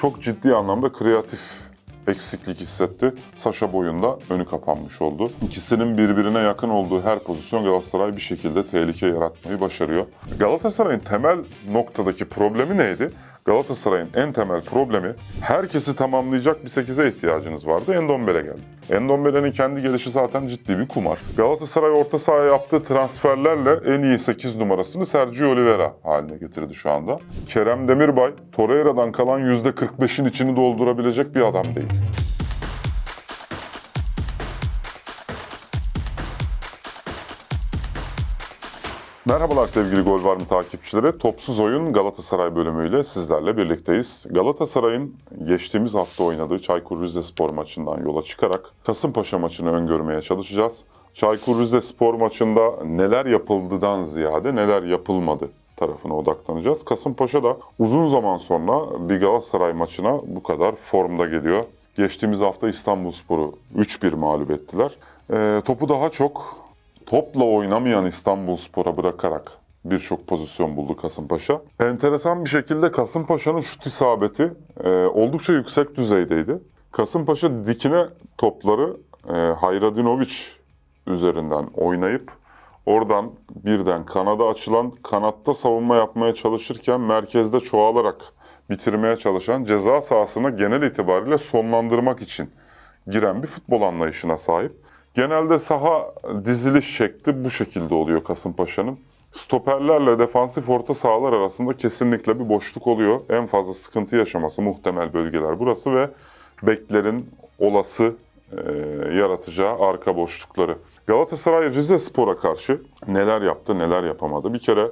çok ciddi anlamda kreatif eksiklik hissetti. Saşa boyunda önü kapanmış oldu. İkisinin birbirine yakın olduğu her pozisyon Galatasaray bir şekilde tehlike yaratmayı başarıyor. Galatasaray'ın temel noktadaki problemi neydi? Galatasaray'ın en temel problemi herkesi tamamlayacak bir 8'e ihtiyacınız vardı. Endombele geldi. Endombele'nin kendi gelişi zaten ciddi bir kumar. Galatasaray orta sahaya yaptığı transferlerle en iyi 8 numarasını Sergio Oliveira haline getirdi şu anda. Kerem Demirbay, Torreira'dan kalan %45'in içini doldurabilecek bir adam değil. Merhabalar sevgili Gol Var mı takipçileri. Topsuz Oyun Galatasaray bölümüyle sizlerle birlikteyiz. Galatasaray'ın geçtiğimiz hafta oynadığı Çaykur Rizespor maçından yola çıkarak Kasımpaşa maçını öngörmeye çalışacağız. Çaykur Rizespor maçında neler yapıldıdan ziyade neler yapılmadı tarafına odaklanacağız. Kasımpaşa da uzun zaman sonra bir Galatasaray maçına bu kadar formda geliyor. Geçtiğimiz hafta İstanbulspor'u 3-1 mağlup ettiler. Ee, topu daha çok topla oynamayan İstanbulspor'a bırakarak birçok pozisyon buldu Kasımpaşa. Enteresan bir şekilde Kasımpaşa'nın şut isabeti e, oldukça yüksek düzeydeydi. Kasımpaşa dikine topları e, Hayradinovic üzerinden oynayıp oradan birden kanada açılan kanatta savunma yapmaya çalışırken merkezde çoğalarak bitirmeye çalışan ceza sahasını genel itibariyle sonlandırmak için giren bir futbol anlayışına sahip. Genelde saha diziliş şekli bu şekilde oluyor Kasımpaşa'nın. Stoperlerle defansif orta sahalar arasında kesinlikle bir boşluk oluyor. En fazla sıkıntı yaşaması muhtemel bölgeler burası ve beklerin olası e, yaratacağı arka boşlukları. Galatasaray Rize Spor'a karşı neler yaptı neler yapamadı. Bir kere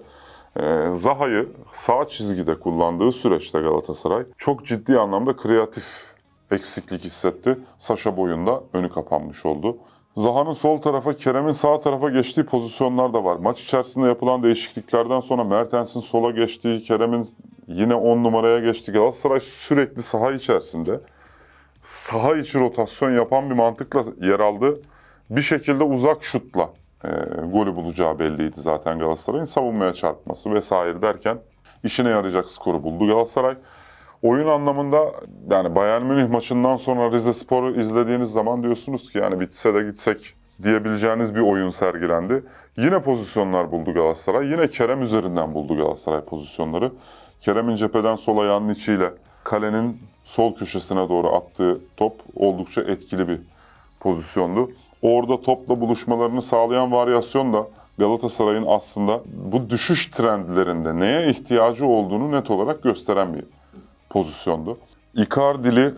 e, Zaha'yı sağ çizgide kullandığı süreçte Galatasaray çok ciddi anlamda kreatif eksiklik hissetti. Saşa boyunda önü kapanmış oldu. Zaha'nın sol tarafa, Kerem'in sağ tarafa geçtiği pozisyonlar da var. Maç içerisinde yapılan değişikliklerden sonra Mertens'in sola geçtiği, Kerem'in yine 10 numaraya geçtiği Galatasaray sürekli saha içerisinde saha içi rotasyon yapan bir mantıkla yer aldı. Bir şekilde uzak şutla e, golü bulacağı belliydi zaten Galatasaray'ın. Savunmaya çarpması vesaire derken işine yarayacak skoru buldu Galatasaray. Oyun anlamında yani Bayern Münih maçından sonra Rize Spor'u izlediğiniz zaman diyorsunuz ki yani bitse de gitsek diyebileceğiniz bir oyun sergilendi. Yine pozisyonlar buldu Galatasaray. Yine Kerem üzerinden buldu Galatasaray pozisyonları. Kerem'in cepheden sol ayağının içiyle kalenin sol köşesine doğru attığı top oldukça etkili bir pozisyondu. Orada topla buluşmalarını sağlayan varyasyon da Galatasaray'ın aslında bu düşüş trendlerinde neye ihtiyacı olduğunu net olarak gösteren bir pozisyondu. Icardi'li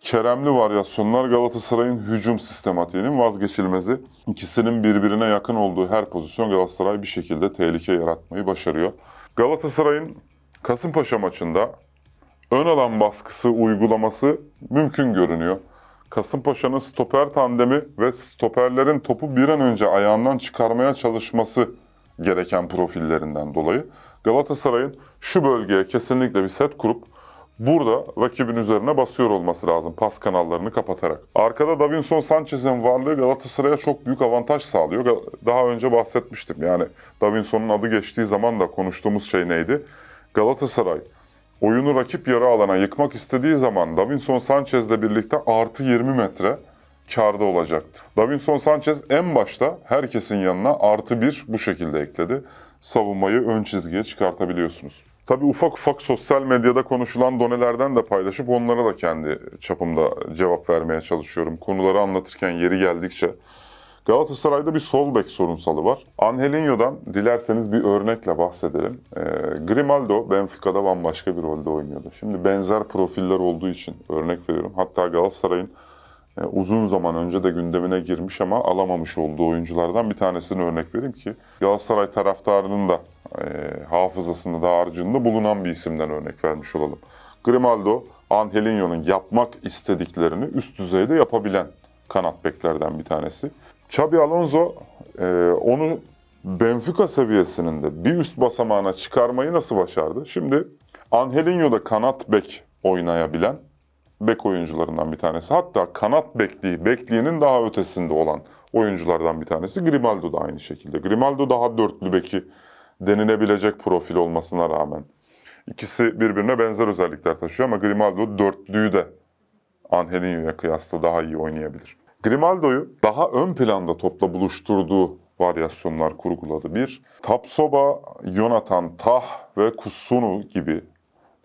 Keremli varyasyonlar Galatasaray'ın hücum sistematiğinin vazgeçilmezi. İkisinin birbirine yakın olduğu her pozisyon Galatasaray bir şekilde tehlike yaratmayı başarıyor. Galatasaray'ın Kasımpaşa maçında ön alan baskısı uygulaması mümkün görünüyor. Kasımpaşa'nın stoper tandemi ve stoperlerin topu bir an önce ayağından çıkarmaya çalışması gereken profillerinden dolayı Galatasaray'ın şu bölgeye kesinlikle bir set kurup burada rakibin üzerine basıyor olması lazım pas kanallarını kapatarak. Arkada Davinson Sanchez'in varlığı Galatasaray'a çok büyük avantaj sağlıyor. Daha önce bahsetmiştim yani Davinson'un adı geçtiği zaman da konuştuğumuz şey neydi? Galatasaray oyunu rakip yarı alana yıkmak istediği zaman Davinson Sanchez'le birlikte artı 20 metre karda olacaktı. Davinson Sanchez en başta herkesin yanına artı bir bu şekilde ekledi. Savunmayı ön çizgiye çıkartabiliyorsunuz. Tabii ufak ufak sosyal medyada konuşulan donelerden de paylaşıp onlara da kendi çapımda cevap vermeye çalışıyorum. Konuları anlatırken yeri geldikçe. Galatasaray'da bir sol bek sorunsalı var. Angelinho'dan dilerseniz bir örnekle bahsedelim. Ee, Grimaldo Benfica'da bambaşka bir rolde oynuyordu. Şimdi benzer profiller olduğu için örnek veriyorum. Hatta Galatasaray'ın e, uzun zaman önce de gündemine girmiş ama alamamış olduğu oyunculardan bir tanesini örnek vereyim ki Galatasaray taraftarının da e, hafızasında da harcında bulunan bir isimden örnek vermiş olalım. Grimaldo, Angelinho'nun yapmak istediklerini üst düzeyde yapabilen kanat beklerden bir tanesi. Xabi Alonso e, onu Benfica seviyesinin de bir üst basamağına çıkarmayı nasıl başardı? Şimdi Angelinho da kanat bek oynayabilen bek oyuncularından bir tanesi. Hatta kanat bekliği, bekliğinin daha ötesinde olan oyunculardan bir tanesi. Grimaldo da aynı şekilde. Grimaldo daha dörtlü beki denilebilecek profil olmasına rağmen İkisi birbirine benzer özellikler taşıyor ama Grimaldo dörtlüyü de Angelinho'ya kıyasla daha iyi oynayabilir. Grimaldo'yu daha ön planda topla buluşturduğu varyasyonlar kurguladı. Bir, Tapsoba, Jonathan Tah ve Kusunu gibi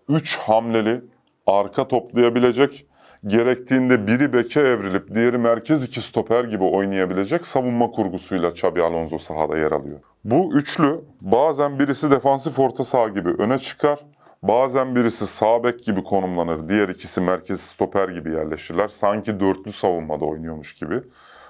üç hamleli arka toplayabilecek, gerektiğinde biri beke evrilip diğeri merkez iki stoper gibi oynayabilecek savunma kurgusuyla Xabi Alonso sahada yer alıyor. Bu üçlü bazen birisi defansif orta saha gibi öne çıkar, bazen birisi sağ bek gibi konumlanır, diğer ikisi merkez stoper gibi yerleşirler. Sanki dörtlü savunmada oynuyormuş gibi.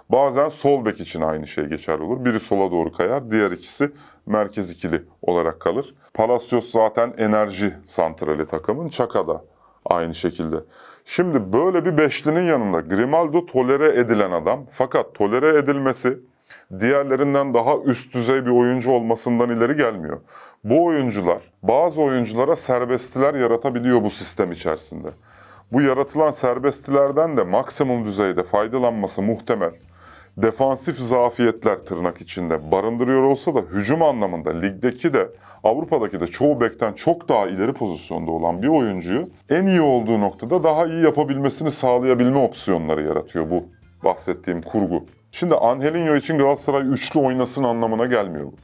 Bazen sol bek için aynı şey geçerli olur. Biri sola doğru kayar, diğer ikisi merkez ikili olarak kalır. Palacios zaten enerji santrali takımın. Çaka da aynı şekilde. Şimdi böyle bir beşlinin yanında Grimaldo tolere edilen adam. Fakat tolere edilmesi diğerlerinden daha üst düzey bir oyuncu olmasından ileri gelmiyor. Bu oyuncular bazı oyunculara serbestiler yaratabiliyor bu sistem içerisinde. Bu yaratılan serbestilerden de maksimum düzeyde faydalanması muhtemel defansif zafiyetler tırnak içinde barındırıyor olsa da hücum anlamında ligdeki de Avrupa'daki de çoğu bekten çok daha ileri pozisyonda olan bir oyuncuyu en iyi olduğu noktada daha iyi yapabilmesini sağlayabilme opsiyonları yaratıyor bu bahsettiğim kurgu. Şimdi Angelinho için Galatasaray üçlü oynasın anlamına gelmiyor bu.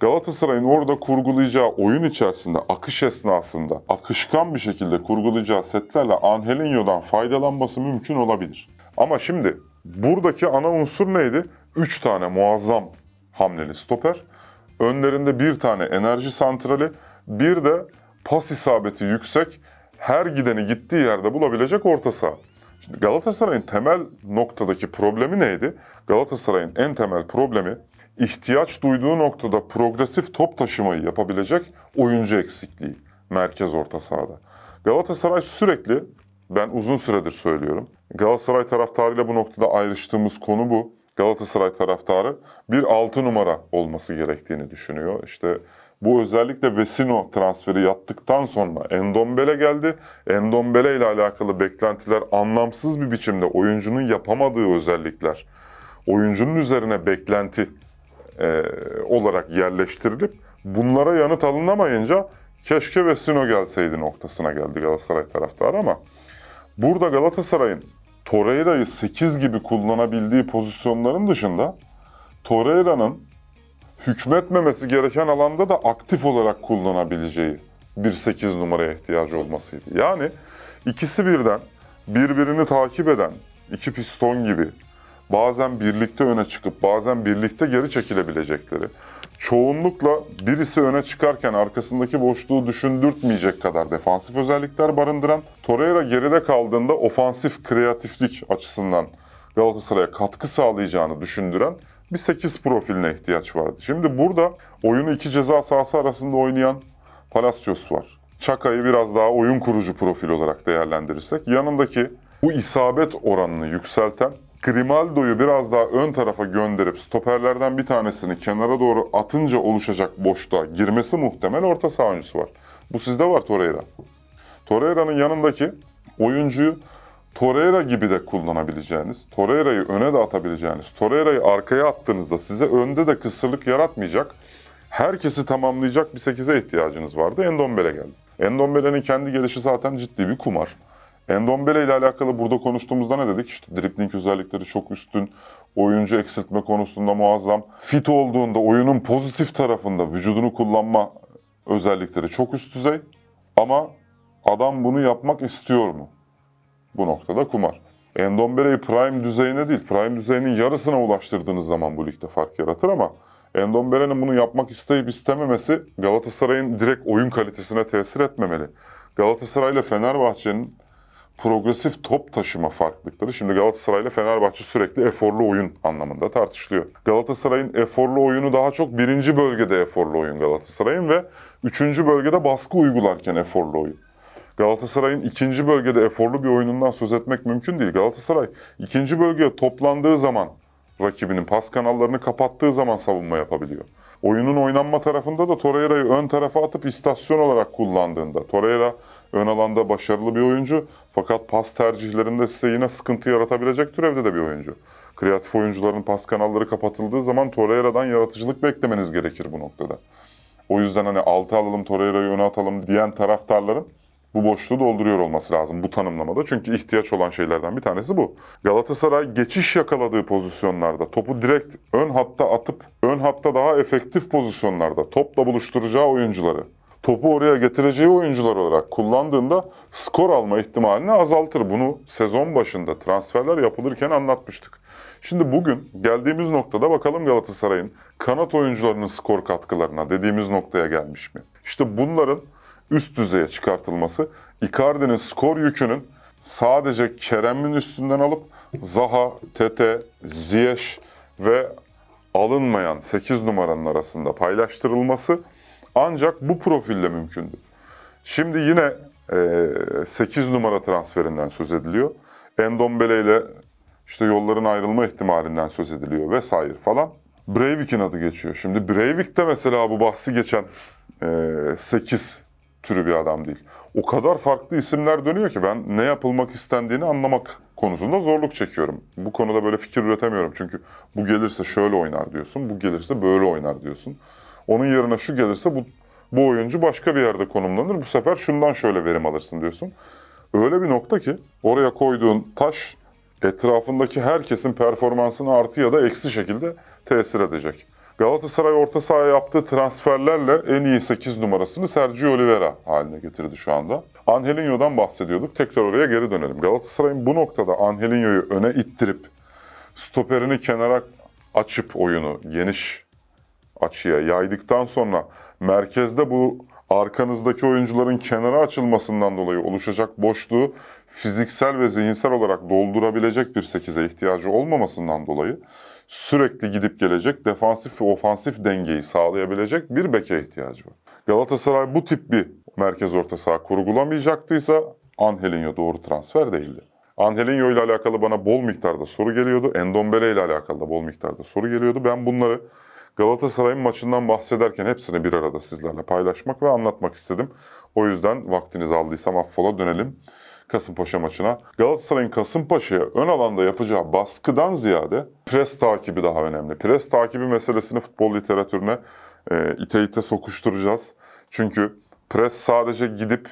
Galatasaray'ın orada kurgulayacağı oyun içerisinde, akış esnasında, akışkan bir şekilde kurgulayacağı setlerle Angelinho'dan faydalanması mümkün olabilir. Ama şimdi buradaki ana unsur neydi? 3 tane muazzam hamleli stoper, önlerinde bir tane enerji santrali, bir de pas isabeti yüksek, her gideni gittiği yerde bulabilecek orta saha. Şimdi Galatasaray'ın temel noktadaki problemi neydi? Galatasaray'ın en temel problemi ihtiyaç duyduğu noktada progresif top taşımayı yapabilecek oyuncu eksikliği merkez orta sahada. Galatasaray sürekli ben uzun süredir söylüyorum. Galatasaray taraftarıyla bu noktada ayrıştığımız konu bu. Galatasaray taraftarı bir 6 numara olması gerektiğini düşünüyor. İşte bu özellikle Vesino transferi yaptıktan sonra Endombele geldi. Endombele ile alakalı beklentiler anlamsız bir biçimde oyuncunun yapamadığı özellikler, oyuncunun üzerine beklenti e, olarak yerleştirilip bunlara yanıt alınamayınca keşke Vesino gelseydi noktasına geldi Galatasaray taraftarı ama burada Galatasaray'ın Torreira'yı 8 gibi kullanabildiği pozisyonların dışında Torreira'nın hükmetmemesi gereken alanda da aktif olarak kullanabileceği bir 8 numaraya ihtiyacı olmasıydı. Yani ikisi birden birbirini takip eden iki piston gibi bazen birlikte öne çıkıp bazen birlikte geri çekilebilecekleri, çoğunlukla birisi öne çıkarken arkasındaki boşluğu düşündürtmeyecek kadar defansif özellikler barındıran, Torreira geride kaldığında ofansif kreatiflik açısından Galatasaray'a katkı sağlayacağını düşündüren bir 8 profiline ihtiyaç vardı. Şimdi burada oyunu iki ceza sahası arasında oynayan Palacios var. Çaka'yı biraz daha oyun kurucu profil olarak değerlendirirsek yanındaki bu isabet oranını yükselten Grimaldo'yu biraz daha ön tarafa gönderip stoperlerden bir tanesini kenara doğru atınca oluşacak boşluğa girmesi muhtemel orta saha oyuncusu var. Bu sizde var Torreira. Torreira'nın yanındaki oyuncuyu Torreira gibi de kullanabileceğiniz, Torreira'yı öne de atabileceğiniz, Torreira'yı arkaya attığınızda size önde de kısırlık yaratmayacak, herkesi tamamlayacak bir 8'e ihtiyacınız vardı. Endombele geldi. Endombele'nin kendi gelişi zaten ciddi bir kumar. Endombele ile alakalı burada konuştuğumuzda ne dedik? İşte dribbling özellikleri çok üstün, oyuncu eksiltme konusunda muazzam. Fit olduğunda oyunun pozitif tarafında vücudunu kullanma özellikleri çok üst düzey. Ama adam bunu yapmak istiyor mu? Bu noktada kumar. Endombele'yi prime düzeyine değil, prime düzeyinin yarısına ulaştırdığınız zaman bu ligde fark yaratır ama Endombele'nin bunu yapmak isteyip istememesi Galatasaray'ın direkt oyun kalitesine tesir etmemeli. Galatasaray ile Fenerbahçe'nin progresif top taşıma farklılıkları. Şimdi Galatasaray ile Fenerbahçe sürekli eforlu oyun anlamında tartışılıyor. Galatasaray'ın eforlu oyunu daha çok birinci bölgede eforlu oyun Galatasaray'ın ve üçüncü bölgede baskı uygularken eforlu oyun. Galatasaray'ın ikinci bölgede eforlu bir oyunundan söz etmek mümkün değil. Galatasaray ikinci bölgeye toplandığı zaman rakibinin pas kanallarını kapattığı zaman savunma yapabiliyor. Oyunun oynanma tarafında da Torreira'yı ön tarafa atıp istasyon olarak kullandığında Torreira ön alanda başarılı bir oyuncu fakat pas tercihlerinde size yine sıkıntı yaratabilecek türevde de bir oyuncu. Kreatif oyuncuların pas kanalları kapatıldığı zaman Torreira'dan yaratıcılık beklemeniz gerekir bu noktada. O yüzden hani 6 alalım Torreira'yı öne atalım diyen taraftarların bu boşluğu dolduruyor olması lazım bu tanımlamada. Çünkü ihtiyaç olan şeylerden bir tanesi bu. Galatasaray geçiş yakaladığı pozisyonlarda topu direkt ön hatta atıp ön hatta daha efektif pozisyonlarda topla buluşturacağı oyuncuları topu oraya getireceği oyuncular olarak kullandığında skor alma ihtimalini azaltır. Bunu sezon başında transferler yapılırken anlatmıştık. Şimdi bugün geldiğimiz noktada bakalım Galatasaray'ın kanat oyuncularının skor katkılarına dediğimiz noktaya gelmiş mi? İşte bunların üst düzeye çıkartılması Icardi'nin skor yükünün sadece Kerem'in üstünden alıp Zaha, Tete, Ziyech ve alınmayan 8 numaranın arasında paylaştırılması ancak bu profille mümkündü. Şimdi yine e, 8 numara transferinden söz ediliyor. Endombele ile işte yolların ayrılma ihtimalinden söz ediliyor vesaire falan. Breivik'in adı geçiyor. Şimdi Breivik de mesela bu bahsi geçen e, 8 türü bir adam değil. O kadar farklı isimler dönüyor ki ben ne yapılmak istendiğini anlamak konusunda zorluk çekiyorum. Bu konuda böyle fikir üretemiyorum. Çünkü bu gelirse şöyle oynar diyorsun, bu gelirse böyle oynar diyorsun. Onun yerine şu gelirse bu, bu oyuncu başka bir yerde konumlanır. Bu sefer şundan şöyle verim alırsın diyorsun. Öyle bir nokta ki oraya koyduğun taş etrafındaki herkesin performansını artı ya da eksi şekilde tesir edecek. Galatasaray orta sahaya yaptığı transferlerle en iyi 8 numarasını Sergio Oliveira haline getirdi şu anda. Angelinho'dan bahsediyorduk. Tekrar oraya geri dönelim. Galatasaray'ın bu noktada Angelinho'yu öne ittirip stoperini kenara açıp oyunu geniş açıya yaydıktan sonra merkezde bu arkanızdaki oyuncuların kenara açılmasından dolayı oluşacak boşluğu fiziksel ve zihinsel olarak doldurabilecek bir 8'e ihtiyacı olmamasından dolayı sürekli gidip gelecek defansif ve ofansif dengeyi sağlayabilecek bir beke ihtiyacı var. Galatasaray bu tip bir merkez orta saha kurgulamayacaktıysa Angelinho doğru transfer değildi. Angelinho ile alakalı bana bol miktarda soru geliyordu. Endombele ile alakalı da bol miktarda soru geliyordu. Ben bunları Galatasaray'ın maçından bahsederken hepsini bir arada sizlerle paylaşmak ve anlatmak istedim. O yüzden vaktinizi aldıysam affola dönelim Kasımpaşa maçına. Galatasaray'ın Kasımpaşa'ya ön alanda yapacağı baskıdan ziyade pres takibi daha önemli. Pres takibi meselesini futbol literatürüne e, ite ite sokuşturacağız. Çünkü pres sadece gidip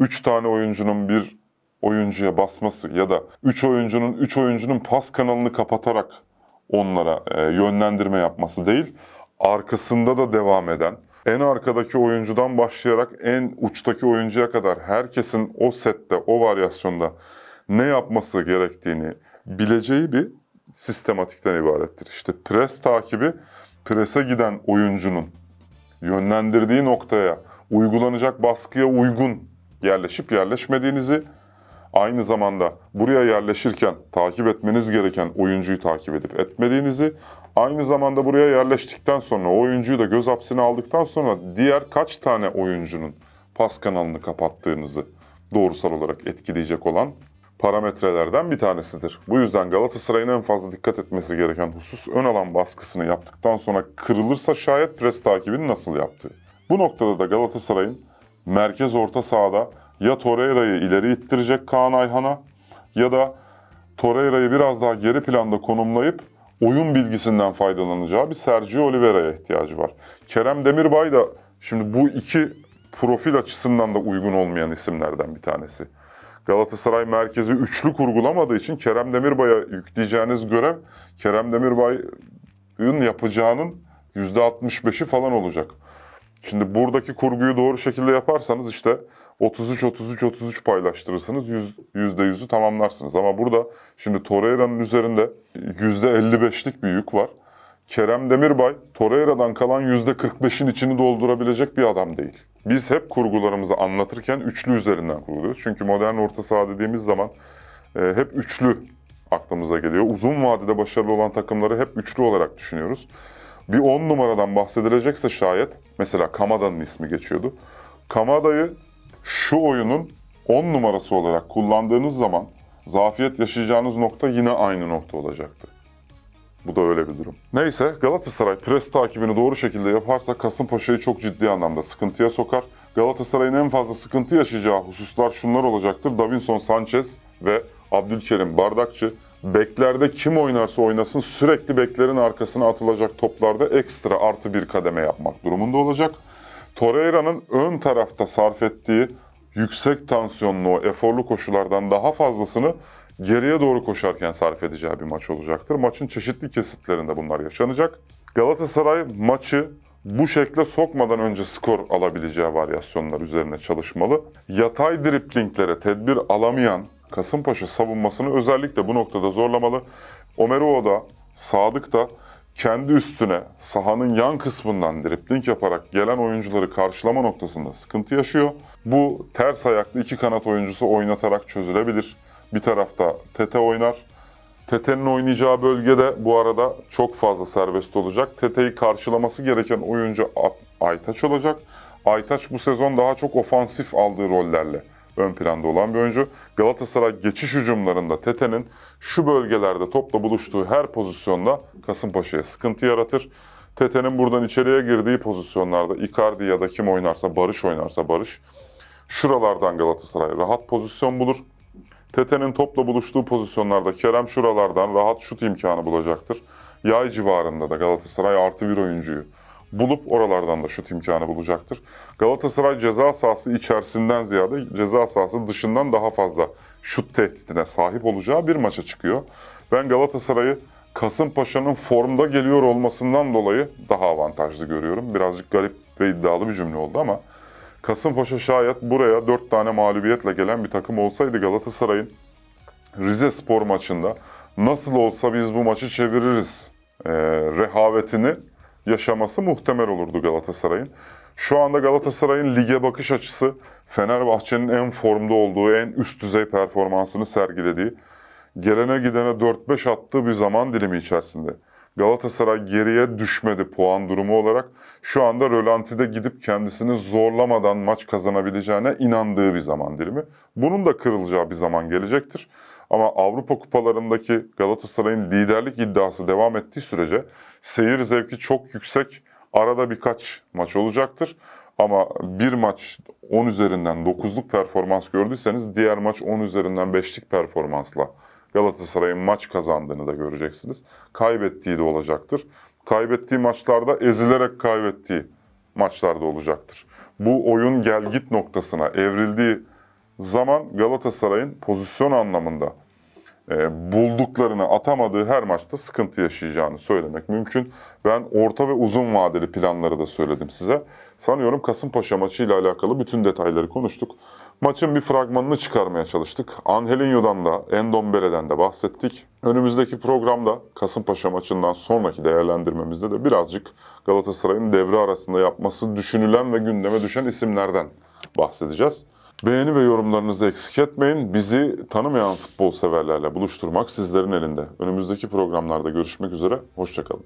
3 tane oyuncunun bir oyuncuya basması ya da 3 oyuncunun 3 oyuncunun pas kanalını kapatarak onlara e, yönlendirme yapması değil, arkasında da devam eden, en arkadaki oyuncudan başlayarak en uçtaki oyuncuya kadar herkesin o sette, o varyasyonda ne yapması gerektiğini bileceği bir sistematikten ibarettir. İşte pres takibi, prese giden oyuncunun yönlendirdiği noktaya, uygulanacak baskıya uygun yerleşip yerleşmediğinizi, aynı zamanda buraya yerleşirken takip etmeniz gereken oyuncuyu takip edip etmediğinizi, aynı zamanda buraya yerleştikten sonra o oyuncuyu da göz hapsine aldıktan sonra diğer kaç tane oyuncunun pas kanalını kapattığınızı doğrusal olarak etkileyecek olan parametrelerden bir tanesidir. Bu yüzden Galatasaray'ın en fazla dikkat etmesi gereken husus ön alan baskısını yaptıktan sonra kırılırsa şayet pres takibini nasıl yaptığı. Bu noktada da Galatasaray'ın merkez orta sahada ya Torreira'yı ileri ittirecek Kaan Ayhan'a ya da Torreira'yı biraz daha geri planda konumlayıp oyun bilgisinden faydalanacağı bir Sergio Oliveira'ya ihtiyacı var. Kerem Demirbay da şimdi bu iki profil açısından da uygun olmayan isimlerden bir tanesi. Galatasaray merkezi üçlü kurgulamadığı için Kerem Demirbay'a yükleyeceğiniz görev Kerem Demirbay'ın yapacağının %65'i falan olacak. Şimdi buradaki kurguyu doğru şekilde yaparsanız işte 33-33-33 paylaştırırsınız, yüz- %100'ü tamamlarsınız. Ama burada şimdi Torreira'nın üzerinde %55'lik bir yük var. Kerem Demirbay, Torreira'dan kalan %45'in içini doldurabilecek bir adam değil. Biz hep kurgularımızı anlatırken üçlü üzerinden kurguluyoruz. Çünkü modern orta saha dediğimiz zaman e, hep üçlü aklımıza geliyor. Uzun vadede başarılı olan takımları hep üçlü olarak düşünüyoruz. Bir 10 numaradan bahsedilecekse şayet, mesela Kamada'nın ismi geçiyordu. Kamada'yı şu oyunun 10 numarası olarak kullandığınız zaman zafiyet yaşayacağınız nokta yine aynı nokta olacaktı. Bu da öyle bir durum. Neyse Galatasaray pres takibini doğru şekilde yaparsa Kasımpaşa'yı çok ciddi anlamda sıkıntıya sokar. Galatasaray'ın en fazla sıkıntı yaşayacağı hususlar şunlar olacaktır. Davinson Sanchez ve Abdülkerim Bardakçı. Beklerde kim oynarsa oynasın sürekli beklerin arkasına atılacak toplarda ekstra artı bir kademe yapmak durumunda olacak. Torreira'nın ön tarafta sarf ettiği yüksek tansiyonlu, o eforlu koşulardan daha fazlasını geriye doğru koşarken sarf edeceği bir maç olacaktır. Maçın çeşitli kesitlerinde bunlar yaşanacak. Galatasaray maçı bu şekle sokmadan önce skor alabileceği varyasyonlar üzerine çalışmalı. Yatay driplinglere tedbir alamayan Kasımpaşa savunmasını özellikle bu noktada zorlamalı. Omerovo da Sadık da kendi üstüne sahanın yan kısmından dripling yaparak gelen oyuncuları karşılama noktasında sıkıntı yaşıyor. Bu ters ayaklı iki kanat oyuncusu oynatarak çözülebilir. Bir tarafta Tete oynar. Tete'nin oynayacağı bölgede bu arada çok fazla serbest olacak. Tete'yi karşılaması gereken oyuncu Aytaç olacak. Aytaç bu sezon daha çok ofansif aldığı rollerle ön planda olan bir oyuncu. Galatasaray geçiş hücumlarında Tete'nin şu bölgelerde topla buluştuğu her pozisyonda Kasımpaşa'ya sıkıntı yaratır. Tete'nin buradan içeriye girdiği pozisyonlarda Icardi ya da kim oynarsa Barış oynarsa Barış şuralardan Galatasaray rahat pozisyon bulur. Tete'nin topla buluştuğu pozisyonlarda Kerem şuralardan rahat şut imkanı bulacaktır. Yay civarında da Galatasaray artı bir oyuncuyu bulup oralardan da şut imkanı bulacaktır. Galatasaray ceza sahası içerisinden ziyade ceza sahası dışından daha fazla şut tehditine sahip olacağı bir maça çıkıyor. Ben Galatasaray'ı Kasımpaşa'nın formda geliyor olmasından dolayı daha avantajlı görüyorum. Birazcık garip ve iddialı bir cümle oldu ama Kasımpaşa şayet buraya 4 tane mağlubiyetle gelen bir takım olsaydı Galatasaray'ın Rize Spor maçında nasıl olsa biz bu maçı çeviririz e, rehavetini yaşaması muhtemel olurdu Galatasaray'ın. Şu anda Galatasaray'ın lige bakış açısı Fenerbahçe'nin en formda olduğu, en üst düzey performansını sergilediği, gelene gidene 4-5 attığı bir zaman dilimi içerisinde. Galatasaray geriye düşmedi puan durumu olarak. Şu anda rölantide gidip kendisini zorlamadan maç kazanabileceğine inandığı bir zaman dilimi. Bunun da kırılacağı bir zaman gelecektir. Ama Avrupa kupalarındaki Galatasaray'ın liderlik iddiası devam ettiği sürece seyir zevki çok yüksek. Arada birkaç maç olacaktır. Ama bir maç 10 üzerinden 9'luk performans gördüyseniz diğer maç 10 üzerinden 5'lik performansla Galatasaray'ın maç kazandığını da göreceksiniz. Kaybettiği de olacaktır. Kaybettiği maçlarda ezilerek kaybettiği maçlarda olacaktır. Bu oyun gel git noktasına evrildiği zaman Galatasaray'ın pozisyon anlamında bulduklarını atamadığı her maçta sıkıntı yaşayacağını söylemek mümkün. Ben orta ve uzun vadeli planları da söyledim size. Sanıyorum Kasımpaşa maçıyla alakalı bütün detayları konuştuk. Maçın bir fragmanını çıkarmaya çalıştık. Angelinho'dan da Endombele'den de bahsettik. Önümüzdeki programda Kasımpaşa maçından sonraki değerlendirmemizde de birazcık Galatasaray'ın devre arasında yapması düşünülen ve gündeme düşen isimlerden bahsedeceğiz. Beğeni ve yorumlarınızı eksik etmeyin. Bizi tanımayan futbol severlerle buluşturmak sizlerin elinde. Önümüzdeki programlarda görüşmek üzere. Hoşçakalın.